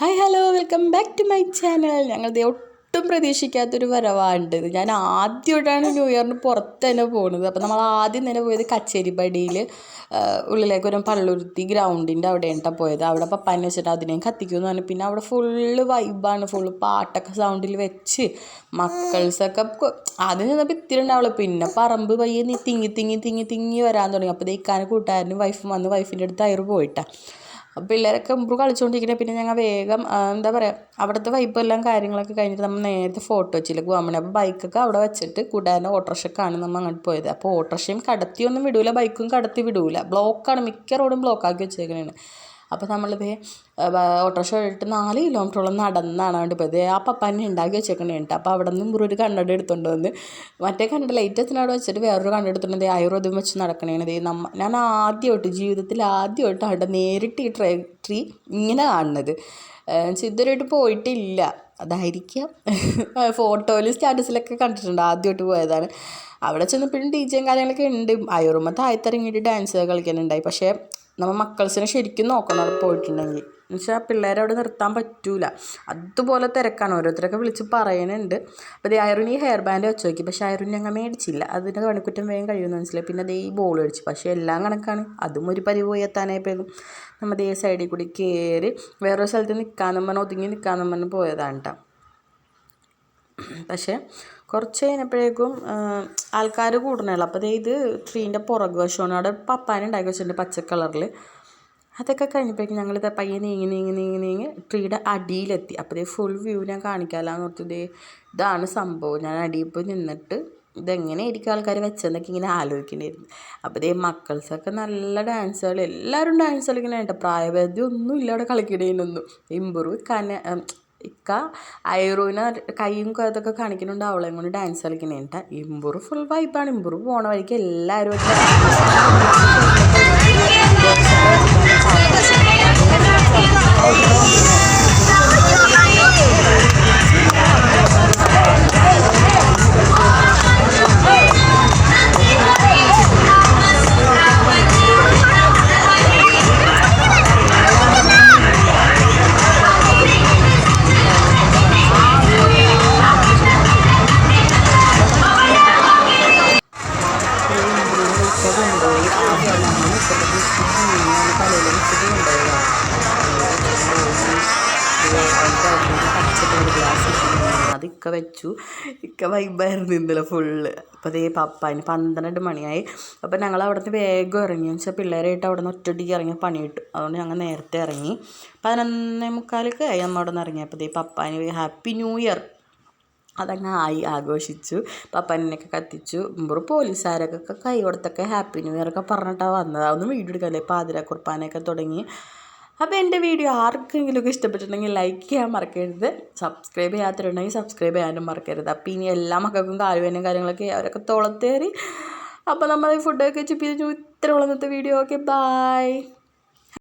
Hi hello welcome back to my channel ഞങ്ങളത് ഒട്ടും പ്രതീക്ഷിക്കാത്തൊരു വരവാണ്ട് ഞാൻ ആദ്യമായിട്ടാണ് ന്യൂ ഇയറിന് പുറത്ത് തന്നെ പോകുന്നത് അപ്പോൾ നമ്മൾ ആദ്യം തന്നെ പോയത് കച്ചേരിപ്പടിയിൽ ഉള്ളിലേക്ക് ഒരു പള്ളുരുത്തി ഗ്രൗണ്ടിന്റെ അവിടെ അവിടെയാണ് പോയത്. അവിടെ പപ്പാനെ വെച്ചിട്ട് അതിനെയും കത്തിക്കുമെന്ന് പറഞ്ഞു. പിന്നെ അവിടെ ഫുള്ള് വൈബാണ് ഫുള്ള് പാട്ടൊക്കെ സൗണ്ടിൽ വെച്ച് മക്കൾസൊക്കെ ആദ്യം ചെന്നപ്പോൾ ഇത്തിരി ഉണ്ടാവുള്ളൂ. പിന്നെ പറമ്പ് പയ്യെ നീ തിങ്ങി തിങ്ങി തിങ്ങി തിങ്ങി വരാൻ തുടങ്ങി. അപ്പോൾ ഇക്കാനെ കൂട്ടുകാരനും വൈഫും വന്ന് വൈഫിന്റെ അടുത്ത് അയറ് പോയിട്ടാണ് പിള്ളേരൊക്കെ മുമ്പ് കളിച്ചുകൊണ്ടിരിക്കുന്നത് പിന്നെ ഞങ്ങൾ വേഗം എന്താ പറയുക അവിടുത്തെ വൈബെല്ലാം കാര്യങ്ങളൊക്കെ കഴിഞ്ഞിട്ട് നമ്മൾ നേരത്തെ ഫോട്ടോ വെച്ചില്ല പോകാൻ വേണ്ടി അപ്പോൾ ബൈക്കൊക്കെ അവിടെ വെച്ചിട്ട് കൂട്ടുകാരന്റെ ഓട്ടോറിക്ഷക്കാണ് നമ്മൾ അങ്ങോട്ട് പോയത്. അപ്പോൾ ഓട്ടോറിക്ഷയും കടത്തിയൊന്നും വിടൂല ബൈക്കും കടത്തി വിടൂല. ബ്ലോക്കാണ് മിക്ക റോഡും ബ്ലോക്കാക്കി വെച്ചേക്കണേണ്. അപ്പോൾ നമ്മളിത് ഓട്ടോറിക്ഷ ഇട്ട് നാല് കിലോമീറ്ററോളം നടന്നാണ് അവന്റെ പോയത്. ആ പപ്പാനെ ഉണ്ടാക്കി വെച്ചേക്കണേ ഉണ്ട് അപ്പോൾ അവിടെ നിന്ന് ഒരു കണ്ണട എടുത്തുകൊണ്ട് വന്ന് മറ്റേ കണ്ണട ലൈറ്റ് എത്തിന് അവിടെ വെച്ചിട്ട് വേറൊരു കണ്ണട എടുത്തുകൊണ്ട് ആയുർവേദം വെച്ച് നടക്കണേണ്. നമ്മ ഞാൻ ആദ്യമായിട്ട് ജീവിതത്തിൽ ആദ്യമായിട്ട് അവിടെ നേരിട്ട് ഈ ട്രേ ട്രീ ഇങ്ങനെ കാണുന്നത്. ഇതുവരെയായിട്ട് പോയിട്ടില്ല. അതായിരിക്കാം. ഫോട്ടോയിൽ സ്റ്റാറ്റസിലൊക്കെ കണ്ടിട്ടുണ്ട് ആദ്യമായിട്ട് പോയതാണ്. അവിടെ ചെന്നപ്പോഴും ഡി ജെയും കാര്യങ്ങളൊക്കെ ഉണ്ട്. അയറുമ്മ താഴത്തിറങ്ങിയിട്ട് ഡാൻസ് കളിക്കാനുണ്ടായി. പക്ഷേ നമ്മൾ മക്കൾസിനെ ശരിക്കും നോക്കണം അവിടെ പോയിട്ടുണ്ടെങ്കിൽ. എന്നുവെച്ചാൽ പിള്ളേരെ അവിടെ നിർത്താൻ പറ്റൂല. അതുപോലെ തിരക്കാണ്. ഓരോരുത്തരൊക്കെ വിളിച്ച് പറയുന്നുണ്ട് അപ്പോൾ ഈ ഈ ഹെയർ ബാൻഡ് വെച്ച് നോക്കി. പക്ഷേ അയറുൻ ഞങ്ങൾ മേടിച്ചില്ല. അതിന്റെ കണക്കുറ്റം വേഗം കഴിയുമെന്ന് മനസ്സിലായി. പിന്നെ അതേ ഈ ബോൾ മേടിച്ചു പക്ഷേ എല്ലാം കണക്കാണ്. അതും ഒരു പരി പോയി എത്താനായപ്പോഴും നമ്മൾ ഈ സൈഡിൽ കൂടി കയറി വേറൊരു സ്ഥലത്ത് നിൽക്കാനും പറഞ്ഞ് ഒതുങ്ങി നിൽക്കാനും പറഞ്ഞ് പോയതാണ് കേട്ടോ. പക്ഷേ കുറച്ച് കഴിഞ്ഞപ്പോഴേക്കും ആൾക്കാർ കൂടണല്ലോ അപ്പോൾ ഇത് ട്രീന്റെ പുറകു വശമാണ്. അവിടെ പപ്പാൻ ഉണ്ടാക്കി വെച്ചിട്ടുണ്ട് പച്ച കളറിൽ അതൊക്കെ കഴിഞ്ഞപ്പോഴേക്കും ഞങ്ങളിത് പയ്യെ നീങ്ങി നീങ്ങി നീങ്ങി നീങ്ങി ട്രീയുടെ അടിയിലെത്തി. അപ്പോൾ ഫുൾ വ്യൂ ഞാൻ കാണിക്കാമല്ലോ ഓർത്തത് ഇതാണ് സംഭവം. ഞാൻ അടിയിൽ പോയി നിന്നിട്ട് ഇതെങ്ങനെ ആയിരിക്കും ആൾക്കാർ വെച്ചതെന്നൊക്കെ ഇങ്ങനെ ആലോചിക്കേണ്ടിയിരുന്നു. അപ്പോൾ ഇതേ മക്കൾസൊക്കെ നല്ല ഡാൻസ് കളി. എല്ലാവരും ഡാൻസ് കളിക്കണേട്ടോ പ്രായപരിധി ഒന്നും ഇല്ല അവിടെ കളിക്കണേനൊന്നും. ഇമ്പ്രൂവ് കന ഇക്ക ഐറൂന കൈയും അതൊക്കെ കാണിക്കുന്നുണ്ട്. അവളെയും കൊണ്ട് ഡാൻസ് കളിക്കണേട്ട ഇമ്പൂർ ഫുൾ വൈബാണ് ഇമ്പൂർ പോണ വഴിക്ക് എല്ലാവരും അത് ഇക്ക വെച്ചു. ഇക്ക വൈബായിരുന്നു ഇന്നലെ ഫുള്ള് അപ്പോൾ അതേ പപ്പാന് പന്ത്രണ്ട് മണിയായി. അപ്പോൾ ഞങ്ങൾ അവിടുന്ന് വേഗം ഇറങ്ങി. എന്ന് വെച്ചാൽ പിള്ളേരായിട്ട് അവിടെ നിന്ന് ഒറ്റടിക്ക് ഇറങ്ങി പണി കിട്ടും അതുകൊണ്ട് ഞങ്ങൾ നേരത്തെ ഇറങ്ങി. പതിനൊന്നേ മുക്കാലൊക്കെ ആയി നമ്മൾ അവിടെ നിന്ന് ഇറങ്ങി അപ്പോൾ അതേ പപ്പാന് ഹാപ്പി ന്യൂ ഇയർ അതങ്ങ് ആയി ആഘോഷിച്ചു. പപ്പനൊക്കെ കത്തിച്ചു. മുമ്പ് പോലീസുകാരൊക്കെ കൈ കൊടുത്തൊക്കെ ഹാപ്പി ന്യൂ ഇയർ ഒക്കെ പറഞ്ഞിട്ടാണ് വന്നത്. അതൊന്നും വീഡിയോ എടുക്കല്ലേ പാതിര തുടങ്ങി. അപ്പോൾ എന്റെ വീഡിയോ ആർക്കെങ്കിലുമൊക്കെ ഇഷ്ടപ്പെട്ടിട്ടുണ്ടെങ്കിൽ ലൈക്ക് ചെയ്യാൻ മറക്കരുത്. സബ്സ്ക്രൈബ് ചെയ്യാത്തിട്ടുണ്ടെങ്കിൽ സബ്സ്ക്രൈബ് ചെയ്യാനും മറക്കരുത്. അപ്പോൾ ഇനി എല്ലാ മക്കൾക്കും കാലുവേനും കാര്യങ്ങളൊക്കെ അവരൊക്കെ തോളത്തേറി. അപ്പോൾ നമ്മൾ ഫുഡൊക്കെ പിന്നെ ഇത്ര ഉള്ളന്നത്തെ വീഡിയോ ഓക്കെ ബായ്